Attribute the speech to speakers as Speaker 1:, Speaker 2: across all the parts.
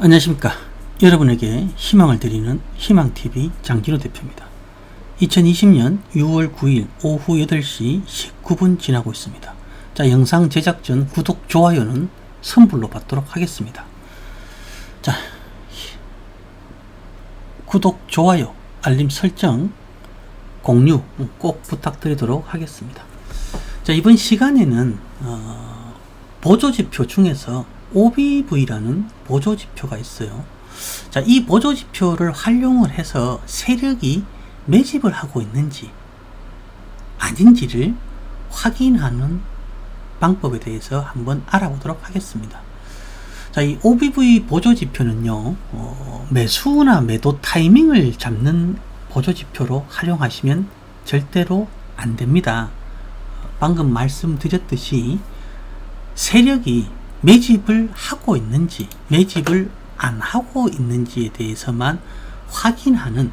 Speaker 1: 안녕하십니까. 여러분에게 희망을 드리는 희망TV 장진호 대표입니다. 2020년 6월 9일 오후 8시 19분 지나고 있습니다. 자, 영상 제작 전 구독, 좋아요는 선불로 받도록 하겠습니다. 자, 구독, 좋아요, 알림 설정, 공유 꼭 부탁드리도록 하겠습니다. 자, 이번 시간에는, 어, 보조지표 중에서 OBV라는 보조 지표가 있어요. 자, 이 보조 지표를 활용을 해서 세력이 매집을 하고 있는지 아닌지를 확인하는 방법에 대해서 한번 알아보도록 하겠습니다. 자, 이 OBV 보조 지표는요, 어, 매수나 매도 타이밍을 잡는 보조 지표로 활용하시면 절대로 안 됩니다. 방금 말씀드렸듯이 세력이 매집을 하고 있는지 매집을 안 하고 있는지에 대해서만 확인하는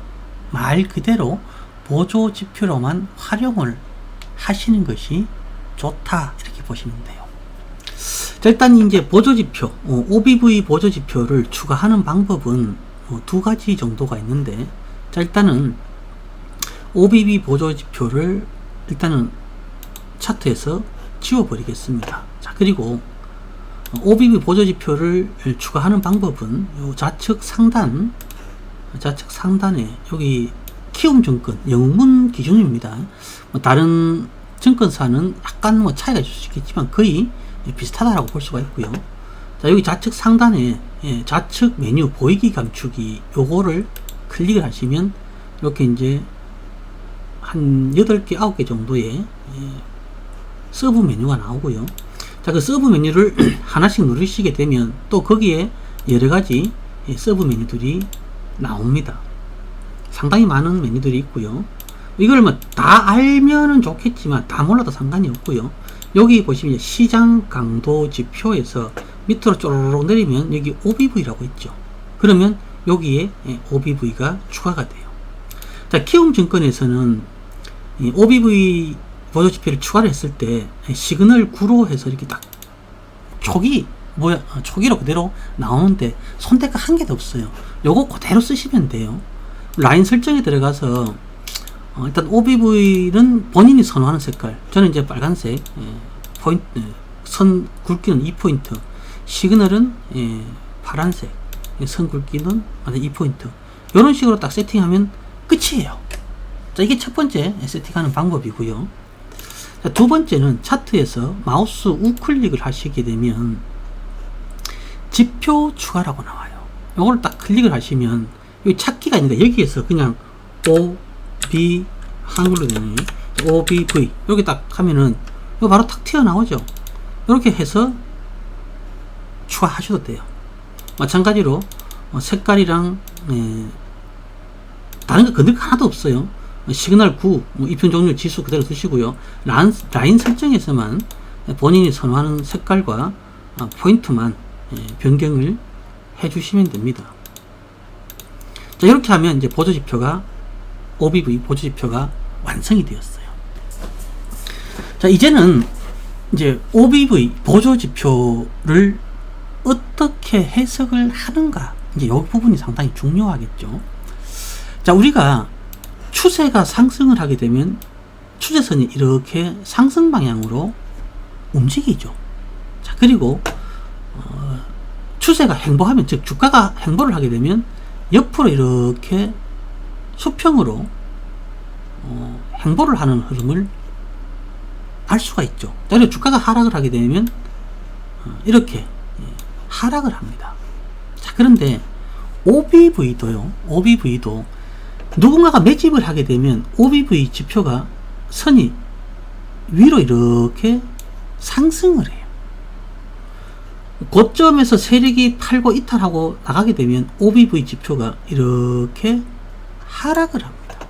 Speaker 1: 말 그대로 보조 지표로만 활용을 하시는 것이 좋다 이렇게 보시면 돼요. 자, 일단 이제 보조 지표 어, OBV 보조 지표를 추가하는 방법은 어, 두 가지 정도가 있는데 자 일단은 OBV 보조 지표를 일단은 차트에서 지워버리겠습니다. 자 그리고 OBB 보조지표를 추가하는 방법은 요 좌측 상단 좌측 상단에 여기 키움증권 영문 기준입니다. 뭐 다른 증권사는 약간 뭐 차이가 있을 수 있겠지만 거의 비슷하다라고 볼 수가 있고요. 자 여기 좌측 상단에 예, 좌측 메뉴 보이기 감추기 요거를 클릭을 하시면 이렇게 이제 한 8개 9개 정도의 예, 서브 메뉴가 나오고요. 자, 그 서브 메뉴를 하나씩 누르시게 되면 또 거기에 여러 가지 서브 메뉴들이 나옵니다. 상당히 많은 메뉴들이 있고요. 이걸 뭐 다 알면은 좋겠지만 다 몰라도 상관이 없고요. 여기 보시면 시장 강도 지표에서 밑으로 쪼르륵 내리면 여기 OBV라고 있죠. 그러면 여기에 OBV가 추가가 돼요. 자, 키움 증권에서는 OBV 보조 지표를 추가를 했을 때 시그널 9로 해서 이렇게 딱 초기 뭐야 어, 초기로 그대로 나오는데 손대가 한 개도 없어요. 요거 그대로 쓰시면 돼요. 라인 설정에 들어가서 어, 일단 OBV는 본인이 선호하는 색깔. 저는 이제 빨간색 예, 포인트 선 굵기는 2포인트. 시그널은 예, 파란색 예, 선 굵기는 2포인트. 이런 식으로 딱 세팅하면 끝이에요. 자, 이게 첫 번째 세팅하는 방법이고요. 두 번째는 차트에서 마우스 우클릭을 하시게 되면 지표 추가라고 나와요. 이걸 딱 클릭을 하시면 여기 찾기가 있는데 여기에서 그냥 O, B 한글로 되는 O, B, V 여기 딱 하면은 이거 바로 탁 튀어나오죠. 이렇게 해서 추가하셔도 돼요. 마찬가지로 어, 색깔이랑 예, 다른 거 건들 거 하나도 없어요. 시그널 9, 뭐 입형 종류 지수 그대로 두시고요. 라인, 라인 설정에서만 본인이 선호하는 색깔과 아, 포인트만 예, 변경을 해주시면 됩니다. 자, 이렇게 하면 이제 보조지표가 OBV 보조지표가 완성이 되었어요. 자, 이제는 이제 OBV 보조지표를 어떻게 해석을 하는가 이제 이 부분이 상당히 중요하겠죠. 자, 우리가 추세가 상승을 하게 되면 추세선이 이렇게 상승 방향으로 움직이죠. 자, 그리고 어, 추세가 행보하면 즉 주가가 행보를 하게 되면 옆으로 이렇게 수평으로 어, 행보를 하는 흐름을 알 수가 있죠. 그리고 주가가 하락을 하게 되면 어, 이렇게 예, 하락을 합니다. 자, 그런데 OBV도요. OBV도 누군가가 매집을 하게 되면 OBV 지표가 선이 위로 이렇게 상승을 해요. 고점에서 세력이 팔고 이탈하고 나가게 되면 OBV 지표가 이렇게 하락을 합니다.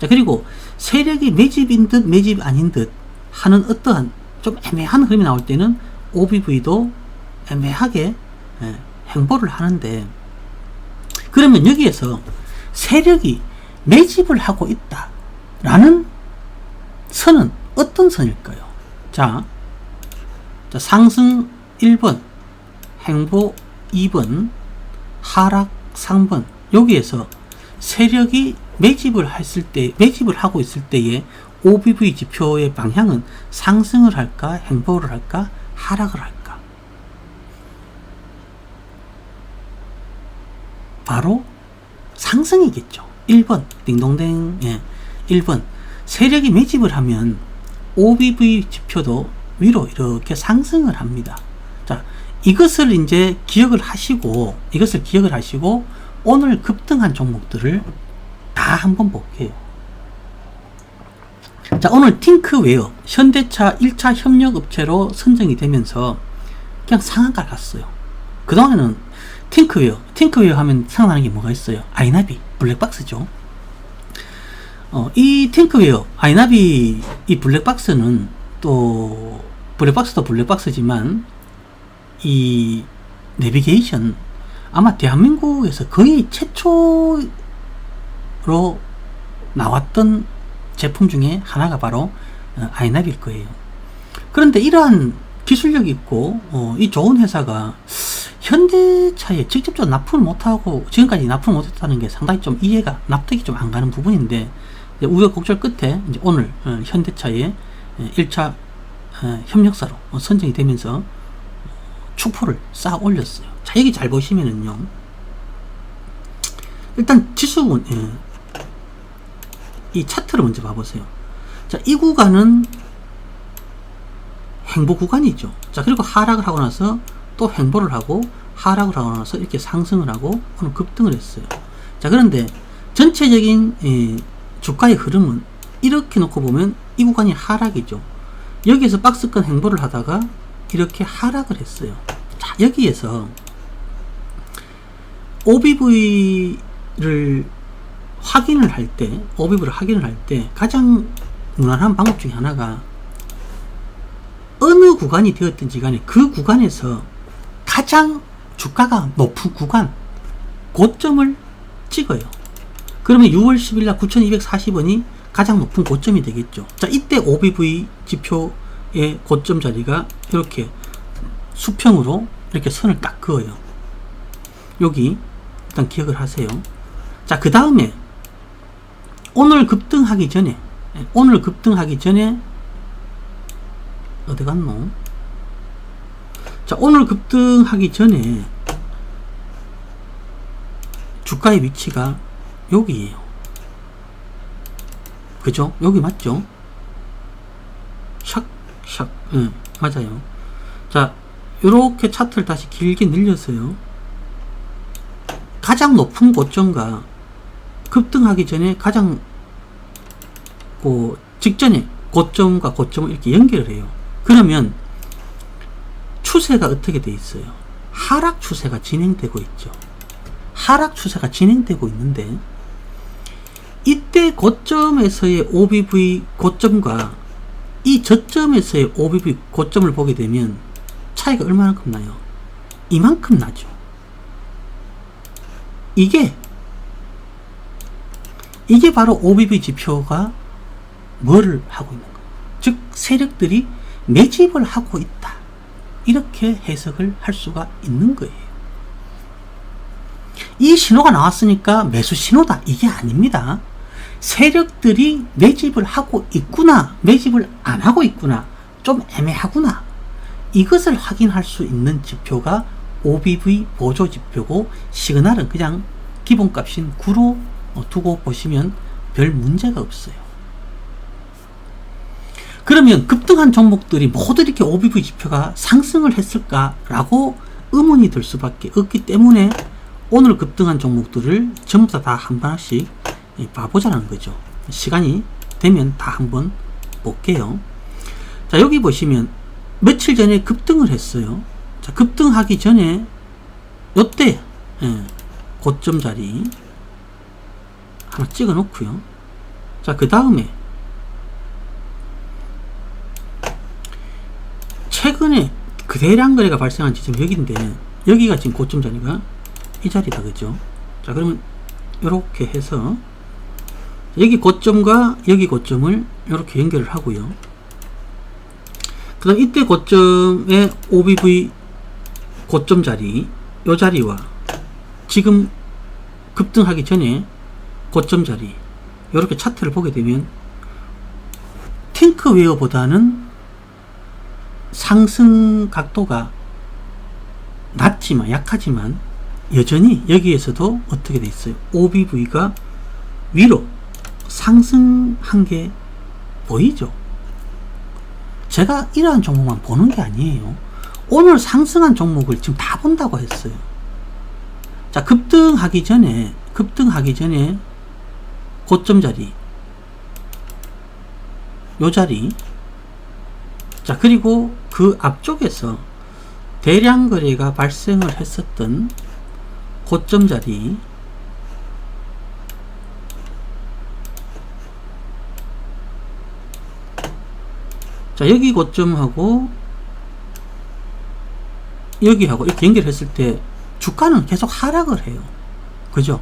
Speaker 1: 자, 그리고 세력이 매집인 듯 매집 아닌 듯 하는 어떠한 좀 애매한 흐름이 나올 때는 OBV도 애매하게 예, 행보를 하는데 그러면 여기에서 세력이 매집을 하고 있다 라는 선은 어떤 선일까요? 자, 자 상승 1번, 행보 2번, 하락 상번. 여기에서 세력이 매집을 했을 때 매집을 하고 있을 때에 OBV 지표의 방향은 상승을 할까 행보를 할까 하락을 할까? 바로 상승이겠죠 1번 띵동댕 예 1번 세력이 매집을 하면 OBV 지표도 위로 이렇게 상승을 합니다 자 이것을 이제 기억을 하시고 이것을 기억을 하시고 오늘 급등한 종목들을 다 한번 볼게요. 자, 오늘 팅크웨어 현대차 1차 협력업체로 선정이 되면서 그냥 상한가 갔어요. 그동안에는 팅크웨어, 팅크웨어 하면 생각나는 게 뭐가 있어요? 아이나비, 블랙박스죠. 어, 이 팅크웨어, 아이나비 이 블랙박스는 또 블랙박스도 블랙박스지만 이 내비게이션 아마 대한민국에서 거의 최초로 나왔던 제품 중에 하나가 바로 어, 아이나비일 거예요. 그런데 이러한 기술력이 있고 어, 이 좋은 회사가 현대차에 직접적으로 납품을 못하고 지금까지 납품을 못했다는 게 상당히 좀 이해가 납득이 좀 안 가는 부분인데 우여곡절 끝에 이제 오늘 어, 현대차의 1차 어, 협력사로 선정이 되면서 축포를 쌓아 올렸어요. 자, 여기 잘 보시면은요. 일단 지수군, 예. 이 차트를 먼저 봐보세요. 자, 이 구간은 행보 구간이죠. 자, 그리고 하락을 하고 나서 또 행보를 하고 하락을 하고 나서 이렇게 상승을 하고 오늘 급등을 했어요. 자, 그런데 전체적인 예, 주가의 흐름은 이렇게 놓고 보면 이 구간이 하락이죠. 여기에서 박스권 행보를 하다가 이렇게 하락을 했어요. 자, 여기에서 OBV를 확인을 할 때, OBV를 확인을 할 때 가장 무난한 방법 중에 하나가 어느 구간이 되었든지 간에 그 구간에서 가장 주가가 높은 구간, 고점을 찍어요. 그러면 6월 10일 날 9,240원이 가장 높은 고점이 되겠죠. 자, 이때 OBV 지표의 고점 자리가 이렇게 수평으로 이렇게 선을 딱 그어요. 여기 일단 기억을 하세요. 자, 그 다음에 오늘 급등하기 전에 오늘 급등하기 전에 어디 갔노? 자, 오늘 급등하기 전에 주가의 위치가 여기에요. 그죠? 여기 맞죠? 샥, 샥, 응, 맞아요. 자, 이렇게 차트를 다시 길게 늘려서요. 가장 높은 고점과 급등하기 전에 가장 그 직전에 고점과 고점을 이렇게 연결을 해요. 그러면 추세가 어떻게 돼 있어요? 하락 추세가 진행되고 있죠. 하락 추세가 진행되고 있는데 이때 고점에서의 OBV 고점과 이 저점에서의 OBV 고점을 보게 되면 차이가 얼마만큼 나요? 이만큼 나죠. 이게 이게 바로 OBB 지표가 뭐를 하고 있는 거. 즉 세력들이 매집을 하고 있다. 이렇게 해석을 할 수가 있는 거예요. 이 신호가 나왔으니까 매수 신호다. 이게 아닙니다. 세력들이 매집을 하고 있구나. 매집을 안 하고 있구나. 좀 애매하구나. 이것을 확인할 수 있는 지표가 OBV 보조 지표고 시그널은 그냥 기본값인 9로 두고 보시면 별 문제가 없어요. 그러면 급등한 종목들이 모두 이렇게 OBV 지표가 상승을 했을까라고 의문이 들 수밖에 없기 때문에 오늘 급등한 종목들을 전부 다 한 번씩 봐보자는 거죠. 시간이 되면 다 한번 볼게요. 자, 여기 보시면 며칠 전에 급등을 했어요. 자, 급등하기 전에 요때 예, 고점 자리 하나 찍어 놓고요. 자, 그 다음에 최근에 그 대량 거래가 발생한 지점 여기인데 여기가 지금 고점 자리가 이 자리다 그죠? 자, 그러면 이렇게 해서 여기 고점과 여기 고점을 이렇게 연결을 하고요. 그 다음 이때 고점의 OBV 고점 자리 요 자리와 지금 급등하기 전에 고점 자리 이렇게 차트를 보게 되면 탱크웨어보다는 상승 각도가 낮지만 약하지만 여전히 여기에서도 어떻게 돼 있어요? OBV가 위로 상승한 게 보이죠? 제가 이러한 종목만 보는 게 아니에요. 오늘 상승한 종목을 지금 다 본다고 했어요. 자, 급등하기 전에, 급등하기 전에 고점 자리, 요 자리, 자, 그리고 그 앞쪽에서 대량 거래가 발생을 했었던 고점 자리, 자, 여기 고점하고 여기하고 이렇게 연결했을 때 주가는 계속 하락을 해요. 그죠?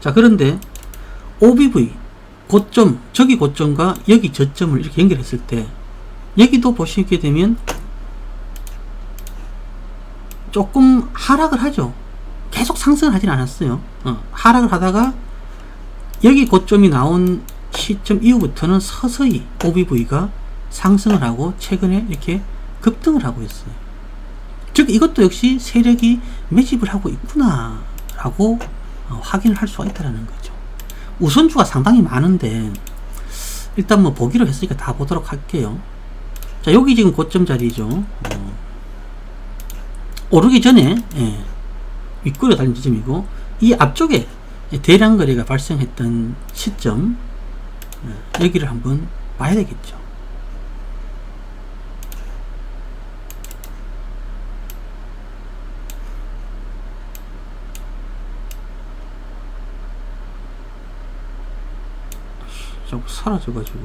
Speaker 1: 자, 그런데 OBV 고점, 저기 고점과 여기 저점을 이렇게 연결했을 때 여기도 보시게 되면 조금 하락을 하죠. 계속 상승을 하진 않았어요. 어, 하락을 하다가 여기 고점이 나온 시점 이후부터는 서서히 OBV가 상승을 하고 최근에 이렇게 급등을 하고 있어요. 즉 이것도 역시 세력이 매집을 하고 있구나 라고 어, 확인을 할 수가 있다는 거죠. 우선주가 상당히 많은데 일단 뭐 보기로 했으니까 다 보도록 할게요. 자 여기 지금 고점 자리죠. 어, 오르기 전에 예, 윗꼬리가 달린 지점이고 이 앞쪽에 대량 거래가 발생했던 시점 예, 여기를 한번 봐야 되겠죠. 사라져가지고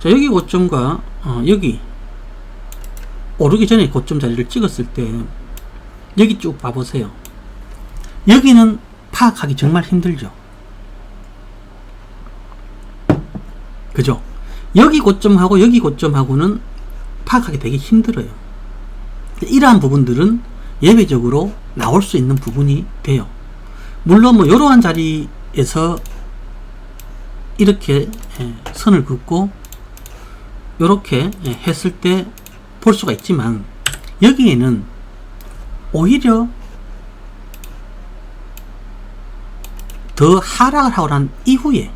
Speaker 1: 자 여기 고점과 어, 여기. 오르기 전에 고점 자리를 찍었을 때 여기 쭉 봐보세요. 여기는 파악하기 정말 힘들죠. 그죠? 여기 고점하고 여기 고점하고는 파악하기 되게 힘들어요. 이러한 부분들은 예외적으로 나올 수 있는 부분이 돼요. 물론 뭐 이러한 자리 에서 이렇게 예, 선을 긋고 이렇게 예, 했을 때 볼 수가 있지만 여기에는 오히려 더 하락을 하고 난 이후에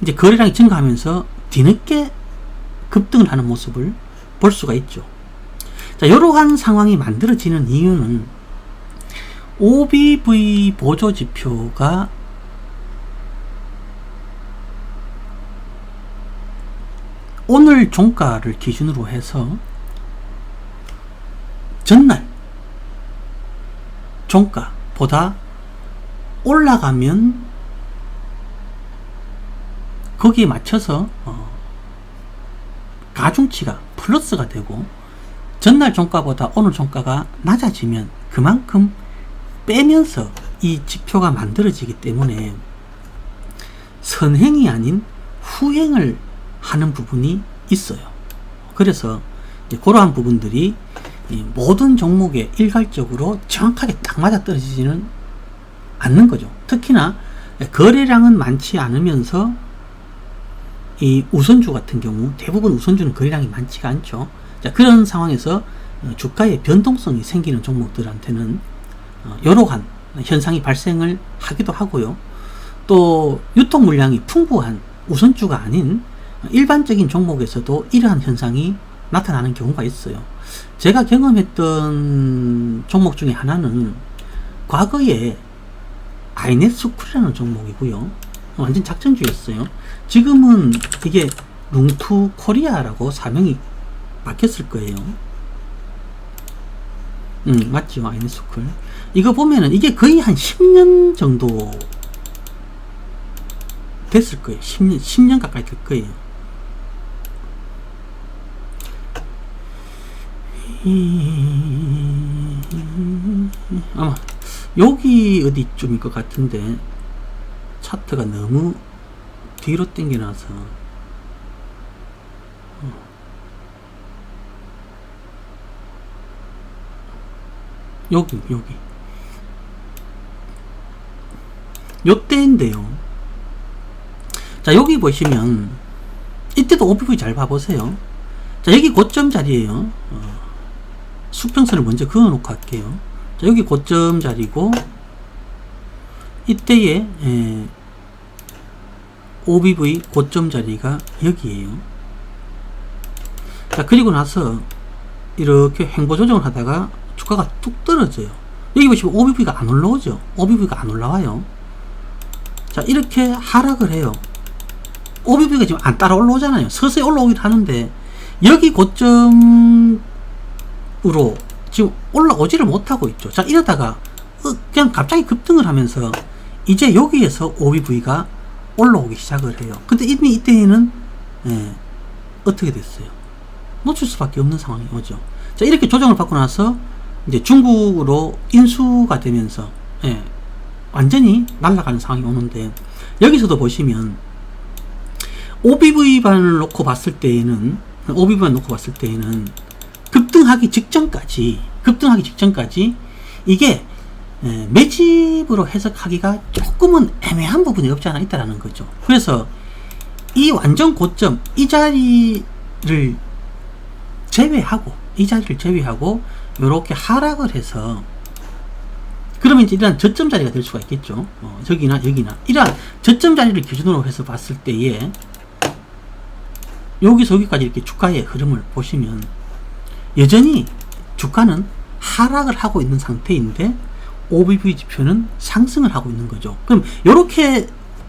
Speaker 1: 이제 거래량이 증가하면서 뒤늦게 급등을 하는 모습을 볼 수가 있죠. 자, 이러한 상황이 만들어지는 이유는 OBV 보조 지표가 오늘 종가를 기준으로 해서 전날 종가보다 올라가면 거기에 맞춰서 어, 가중치가 플러스가 되고 전날 종가보다 오늘 종가가 낮아지면 그만큼 빼면서 이 지표가 만들어지기 때문에 선행이 아닌 후행을 하는 부분이 있어요. 그래서 그러한 부분들이 모든 종목에 일괄적으로 정확하게 딱 맞아 떨어지지는 않는 거죠. 특히나 거래량은 많지 않으면서 이 우선주 같은 경우 대부분 우선주는 거래량이 많지가 않죠. 자, 그런 상황에서 주가의 변동성이 생기는 종목들한테는 어, 이러한 현상이 발생을 하기도 하고요. 또 유통 물량이 풍부한 우선주가 아닌 일반적인 종목에서도 이러한 현상이 나타나는 경우가 있어요. 제가 경험했던 종목 중에 하나는 과거에 아이넷스쿨이라는 종목이고요. 완전 작전주였어요. 지금은 이게 룽투 코리아라고 사명이 바뀌었을 거예요. 음, 맞죠. 아이넷스쿨. 이거 보면은 이게 거의 한 10년 정도 됐을 거예요. 10년, 10년 가까이 될 거예요. 아마 여기 어디쯤일 것 같은데 차트가 너무 뒤로 당겨놔서. 여기 여기. 요때인데요. 자 여기 보시면 이때도 OBV 잘 봐보세요. 자 여기 고점 자리에요. 어, 수평선을 먼저 그어 놓고 할게요. 자 여기 고점 자리고 이때의 에, OBV 고점 자리가 여기에요. 자 그리고 나서 이렇게 행보 조정을 하다가 주가가 뚝 떨어져요. 여기 보시면 OBV가 안 올라오죠? OBV가 안 올라와요. 자 이렇게 하락을 해요. OBV가 지금 안 따라 올라오잖아요. 서서히 올라오긴 하는데 여기 고점 으로 지금 올라오지를 못하고 있죠. 자 이러다가 어, 그냥 갑자기 급등을 하면서 이제 여기에서 OBV가 올라오기 시작을 해요. 근데 이미 이때에는 예, 어떻게 됐어요? 놓칠 수밖에 없는 상황이 오죠. 자 이렇게 조정을 받고 나서 이제 중국으로 인수가 되면서 예, 완전히 날아가는 상황이 오는데 여기서도 보시면 OBV반을 놓고 봤을 때에는 OBV만 놓고 봤을 때에는 급등하기 직전까지 급등하기 직전까지 이게 예, 매집으로 해석하기가 조금은 애매한 부분이 없지 않아 있다라는 거죠. 그래서 이 완전 고점 이 자리를 제외하고 이 자리를 제외하고 이렇게 하락을 해서 그러면 이제 이러한 저점 자리가 될 수가 있겠죠. 어, 저기나 여기나 이러한 저점 자리를 기준으로 해서 봤을 때에 여기서 여기까지 이렇게 주가의 흐름을 보시면 여전히 주가는 하락을 하고 있는 상태인데 OBV 지표는 상승을 하고 있는 거죠. 그럼 이렇게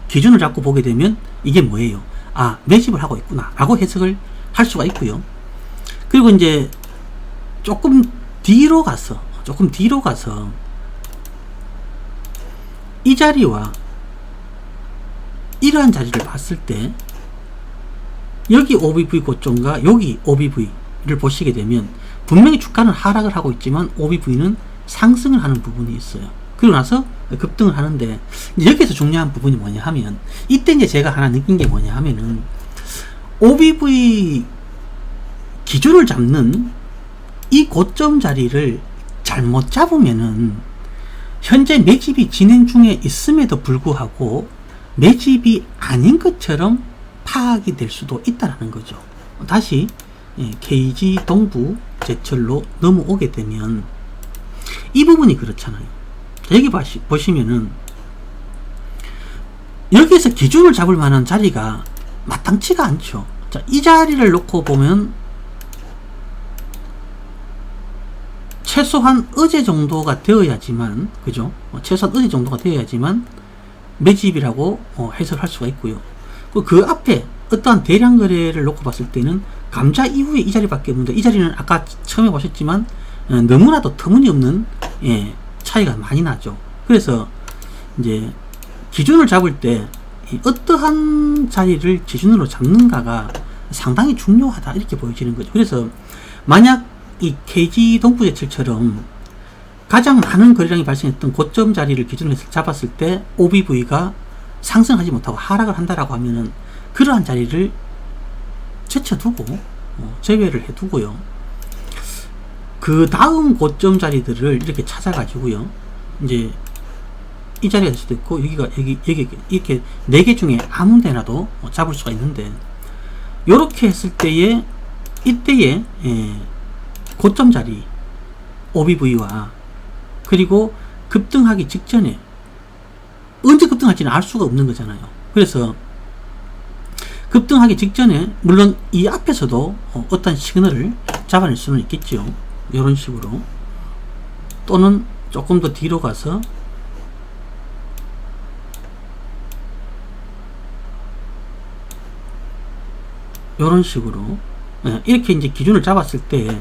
Speaker 1: 기준을 잡고 보게 되면 이게 뭐예요? 아 매집을 하고 있구나 라고 해석을 할 수가 있고요. 그리고 이제 조금 뒤로 가서 조금 뒤로 가서 이 자리와 이러한 자리를 봤을 때 여기 OBV 고점과 여기 OBV 를 보시게 되면 분명히 주가는 하락을 하고 있지만 OBV는 상승을 하는 부분이 있어요. 그리고 나서 급등을 하는데 여기서 중요한 부분이 뭐냐 하면 이때 이제 제가 하나 느낀 게 뭐냐 하면은 OBV 기준을 잡는 이 고점 자리를 잘못 잡으면은 현재 매집이 진행 중에 있음에도 불구하고 매집이 아닌 것처럼 파악이 될 수도 있다라는 거죠. 다시 KG 동부 제철로 넘어오게 되면 이 부분이 그렇잖아요. 여기 보시, 보시면은 여기에서 기준을 잡을 만한 자리가 마땅치가 않죠. 자, 이 자리를 놓고 보면 최소한 어제 정도가 되어야지만 그죠? 어, 최소한 어제 정도가 되어야지만 매집이라고 어, 해석할 수가 있고요. 그, 그 앞에 어떠한 대량 거래를 놓고 봤을 때는 감자 이후에 이 자리밖에 없는데 이 자리는 아까 처음에 보셨지만 어, 너무나도 터무니없는 예, 차이가 많이 나죠. 그래서 이제 기준을 잡을 때 어떠한 자리를 기준으로 잡는가가 상당히 중요하다 이렇게 보여지는 거죠. 그래서 만약 이 KG 동부제철처럼 가장 많은 거래량이 발생했던 고점 자리를 기준으로 해서 잡았을 때 OBV가 상승하지 못하고 하락을 한다라고 하면은 그러한 자리를 제쳐두고 어, 제외를 해두고요. 그 다음 고점 자리들을 이렇게 찾아가지고요. 이제 이 자리가 될 수도 있고 여기가 여기 여기 이렇게 네 개 중에 아무 데나도 잡을 수가 있는데 이렇게 했을 때에 이때에 예, 고점 자리 OBV와 그리고 급등하기 직전에 언제 급등할지는 알 수가 없는 거잖아요. 그래서 급등하기 직전에 물론 이 앞에서도 어, 어떤 시그널을 잡아낼 수는 있겠죠. 이런 식으로 또는 조금 더 뒤로 가서 이런 식으로 예, 이렇게 이제 기준을 잡았을 때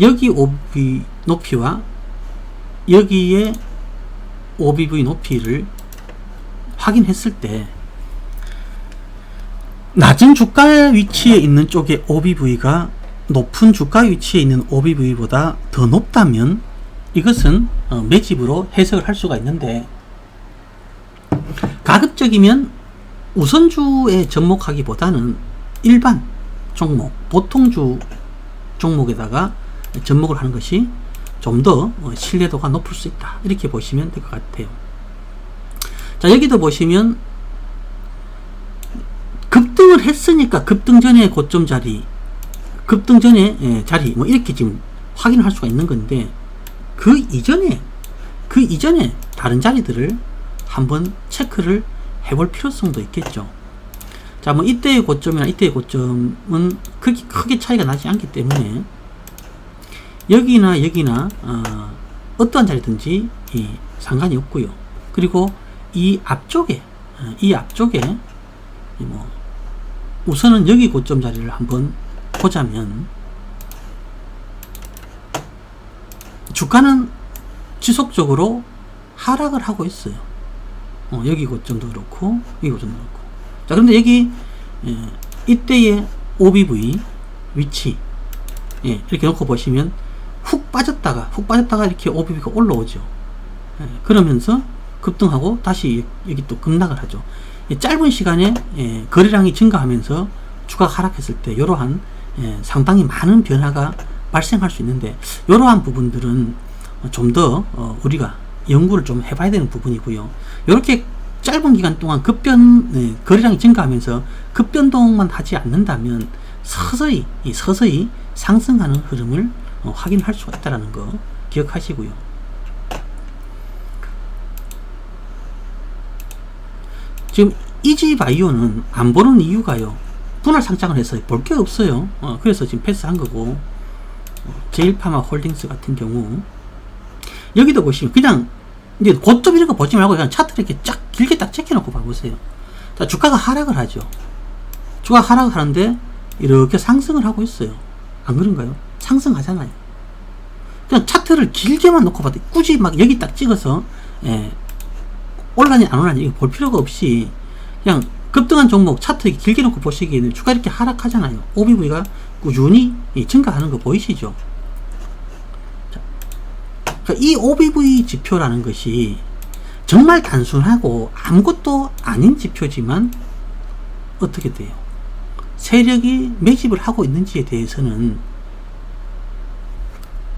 Speaker 1: 여기 OB 높이와 여기에 OBV 높이를 확인했을 때 낮은 주가 위치에 있는 쪽에 OBV가 높은 주가 위치에 있는 OBV보다 더 높다면 이것은 어, 매집으로 해석을 할 수가 있는데 가급적이면 우선주에 접목하기보다는 일반 종목, 보통주 종목에다가 접목을 하는 것이 좀 더 신뢰도가 높을 수 있다. 이렇게 보시면 될 것 같아요. 자, 여기도 보시면 급등을 했으니까 급등 전에 고점 자리, 급등 전에 예, 자리, 뭐 이렇게 지금 확인할 수가 있는 건데 그 이전에 그 이전에 다른 자리들을 한번 체크를 해볼 필요성도 있겠죠. 자, 뭐 이때의 고점이나 이때의 고점은 크게, 크게 차이가 나지 않기 때문에 여기나 여기나 어, 떠한 자리든지 예, 상관이 없고요. 그리고 이 앞쪽에 어, 이 앞쪽에 뭐 우선은 여기 고점 자리를 한번 보자면 주가는 지속적으로 하락을 하고 있어요. 어, 여기 고점도 그렇고 여기 고점도 그렇고 자 그런데 여기 예, 이때의 OBV 위치 예, 이렇게 놓고 보시면 훅 빠졌다가 훅 빠졌다가 이렇게 OBV가 올라오죠. 예, 그러면서 급등하고 다시 여기 또 급락을 하죠. 예, 짧은 시간에 예, 거래량이 증가하면서 주가가 하락했을 때 이러한 예, 상당히 많은 변화가 발생할 수 있는데 이러한 부분들은 좀더 어, 우리가 연구를 좀 해봐야 되는 부분이고요. 이렇게 짧은 기간 동안 급변 네, 거래량이 증가하면서 급변동만 하지 않는다면 서서히 서서히 상승하는 흐름을 어, 확인할 수가 있다는 거 기억하시고요. 지금 이지바이오는 안 보는 이유가요. 분할 상장을 해서 볼 게 없어요. 어, 그래서 지금 패스한 거고 어, 제일파마 홀딩스 같은 경우 여기도 보시면 그냥 이제 고점 이런 거 보지 말고 그냥 차트를 이렇게 쫙 길게 딱 체크해놓고 봐보세요. 자, 주가가 하락을 하죠. 주가 하락을 하는데 이렇게 상승을 하고 있어요. 안 그런가요? 상승하잖아요. 그냥 차트를 길게만 놓고 봐도 굳이 막 여기 딱 찍어서 예, 올라니 안 올라니 볼 필요가 없이 그냥 급등한 종목 차트 길게 놓고 보시기에는 주가 이렇게 하락하잖아요. OBV가 꾸준히 증가하는 거 보이시죠? 그러니까 이 OBV 지표라는 것이 정말 단순하고 아무것도 아닌 지표지만 어떻게 돼요? 세력이 매집을 하고 있는지에 대해서는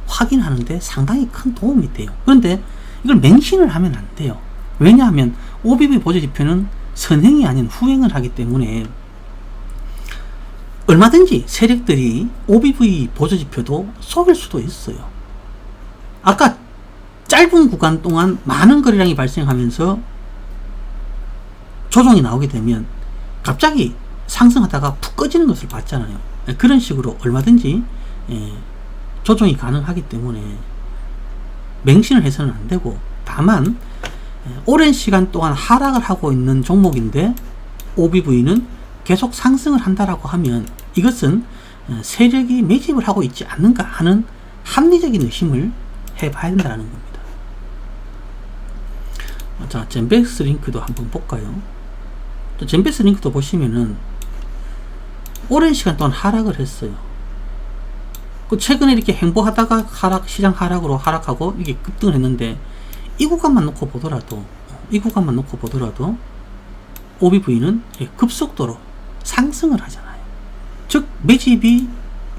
Speaker 1: 확인하는데 상당히 큰 도움이 돼요. 그런데 이걸 맹신을 하면 안 돼요. 왜냐하면 OBV 보조 지표는 선행이 아닌 후행을 하기 때문에 얼마든지 세력들이 OBV 보조 지표도 속일 수도 있어요. 아까 짧은 구간 동안 많은 거래량이 발생하면서 조정이 나오게 되면 갑자기 상승하다가 푹 꺼지는 것을 봤잖아요. 예, 그런 식으로 얼마든지 예, 조정이 가능하기 때문에 맹신을 해서는 안 되고 다만 예, 오랜 시간 동안 하락을 하고 있는 종목인데 OBV는 계속 상승을 한다라고 하면 이것은 세력이 매집을 하고 있지 않는가 하는 합리적인 의심을 해봐야 된다는 겁니다. 자, 젠베스 링크도 한번 볼까요? 젠베스 링크도 보시면은 오랜 시간 동안 하락을 했어요. 그 최근에 이렇게 행보하다가 하락, 시장 하락으로 하락하고 이게 급등을 했는데 이 구간만 놓고 보더라도 이 구간만 놓고 보더라도 OBV는 급속도로 상승을 하잖아요. 즉 매집이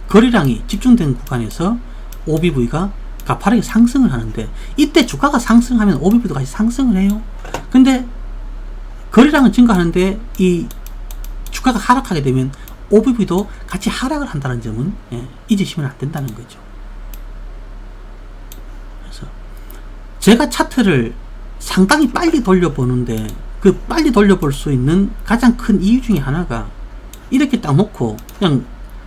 Speaker 1: 거래량이 집중된 구간에서 OBV가 가파르게 상승을 하는데 이때 주가가 상승하면 OBV도 같이 상승을 해요. 근데 거래량은 증가하는데 이 주가가 하락하게 되면 OBV도 같이 하락을 한다는 점은 예, 잊으시면 안 된다는 거죠. 그래서 제가 차트를 상당히 빨리 돌려보는데 그 빨리 돌려볼 수 있는 가장 큰 이유 중에 하나가 이렇게 딱 놓고 그냥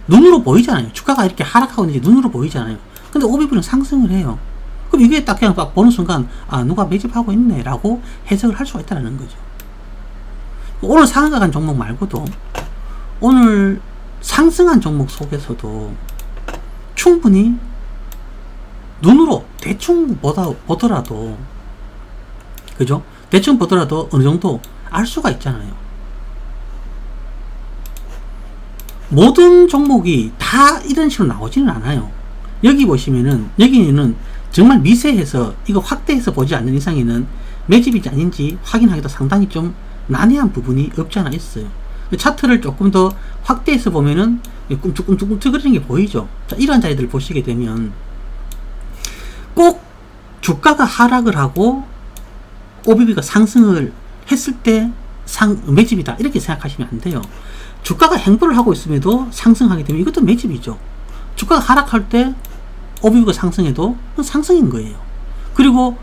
Speaker 1: 눈으로 보이잖아요. 주가가 이렇게 하락하고 있는지 눈으로 보이잖아요. 근데 OBV는 상승을 해요. 그럼 이게 딱 그냥 딱 보는 순간, 아, 누가 매집하고 있네. 라고 해석을 할 수가 있다는 거죠. 오늘 상한가 종목 말고도 오늘 상승한 종목 속에서도 충분히 눈으로 대충 보다, 보더라도, 그죠? 대충 보더라도 어느 정도 알 수가 있잖아요. 모든 종목이 다 이런 식으로 나오지는 않아요. 여기 보시면은 여기는 정말 미세해서 이거 확대해서 보지 않는 이상에는 매집인지 아닌지 확인하기도 상당히 좀 난해한 부분이 없지 않아 있어요. 그 차트를 조금 더 확대해서 보면은 꿈틀꿈틀꿈틀거리는 게 보이죠. 자, 이런 자리들 보시게 되면 꼭 주가가 하락을 하고 OBB가 상승을 했을 때 상, 매집이다. 이렇게 생각하시면 안 돼요. 주가가 행보를 하고 있음에도 상승하게 되면 이것도 매집이죠. 주가가 하락할 때 OBB가 상승해도 상승인 거예요. 그리고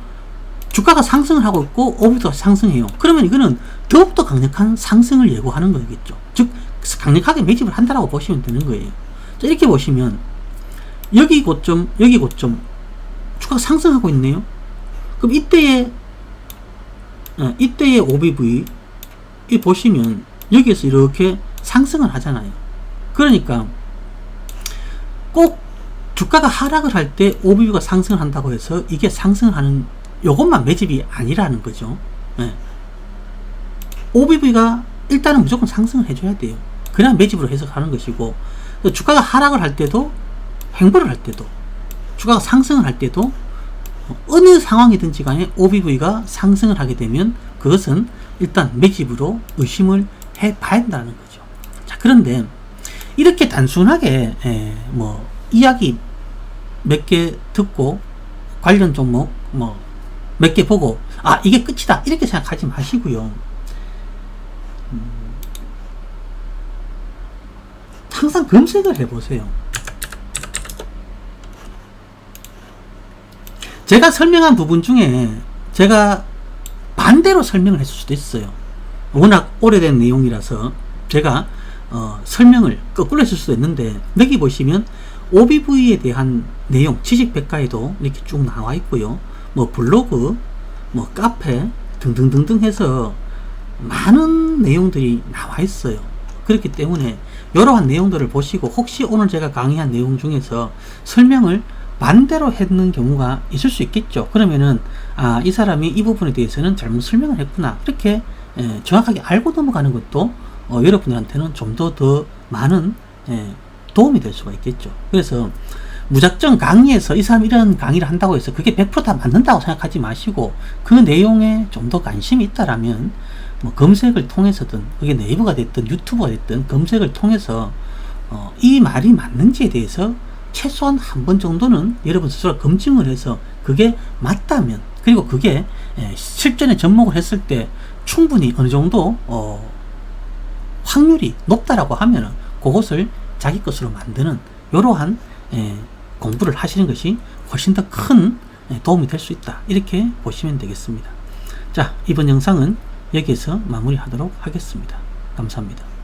Speaker 1: 주가가 상승을 하고 있고 OBB가 상승해요. 그러면 이거는 더욱더 강력한 상승을 예고하는 거겠죠. 즉 강력하게 매집을 한다라고 보시면 되는 거예요. 자, 이렇게 보시면 여기 고점, 여기 고점 주가가 상승하고 있네요. 그럼 이때의 어, 이때의 OBV 이 보시면 여기에서 이렇게 상승을 하잖아요. 그러니까 꼭 주가가 하락을 할 때 OBV가 상승을 한다고 해서 이게 상승하는 요것만 매집이 아니라는 거죠. 네. OBV가 일단은 무조건 상승을 해줘야 돼요. 그냥 매집으로 해석하는 것이고 주가가 하락을 할 때도 행보를 할 때도 주가가 상승을 할 때도 어느 상황이든지 간에 OBV가 상승을 하게 되면 그것은 일단 매집으로 의심을 해 봐야 된다는 거죠. 자, 그런데 이렇게 단순하게 에, 뭐 이야기 몇 개 듣고 관련 종목 뭐 몇 개 보고 아 이게 끝이다 이렇게 생각하지 마시고요. 음, 항상 검색을 해보세요. 제가 설명한 부분 중에 제가 반대로 설명을 했을 수도 있어요. 워낙 오래된 내용이라서 제가 어, 설명을 거꾸로 했을 수도 있는데 여기 보시면 OBV에 대한 내용 지식백과에도 이렇게 쭉 나와 있고요. 뭐 블로그, 뭐 카페 등등등등 해서 많은 내용들이 나와 있어요. 그렇기 때문에 이러한 내용들을 보시고 혹시 오늘 제가 강의한 내용 중에서 설명을 반대로 했는 경우가 있을 수 있겠죠. 그러면은 아, 이 사람이 이 부분에 대해서는 잘못 설명을 했구나. 이렇게 예, 정확하게 알고 넘어가는 것도 어, 여러분들한테는 좀더더 많은 예, 도움이 될 수가 있겠죠. 그래서 무작정 강의에서 이 사람이 이런 강의를 한다고 해서 그게 100%다 맞는다고 생각하지 마시고 그 내용에 좀 더 관심이 있다라면 뭐 검색을 통해서든 그게 네이버가 됐든 유튜브가 됐든 검색을 통해서 어, 이 말이 맞는지에 대해서 최소한 한 번 정도는 여러분 스스로 검증을 해서 그게 맞다면 그리고 그게 예, 실전에 접목을 했을 때 충분히 어느 정도 어, 확률이 높다라고 하면은 그것을 자기 것으로 만드는 이러한 예, 공부를 하시는 것이 훨씬 더 큰 도움이 될 수 있다. 이렇게 보시면 되겠습니다. 자 이번 영상은 여기에서 마무리하도록 하겠습니다. 감사합니다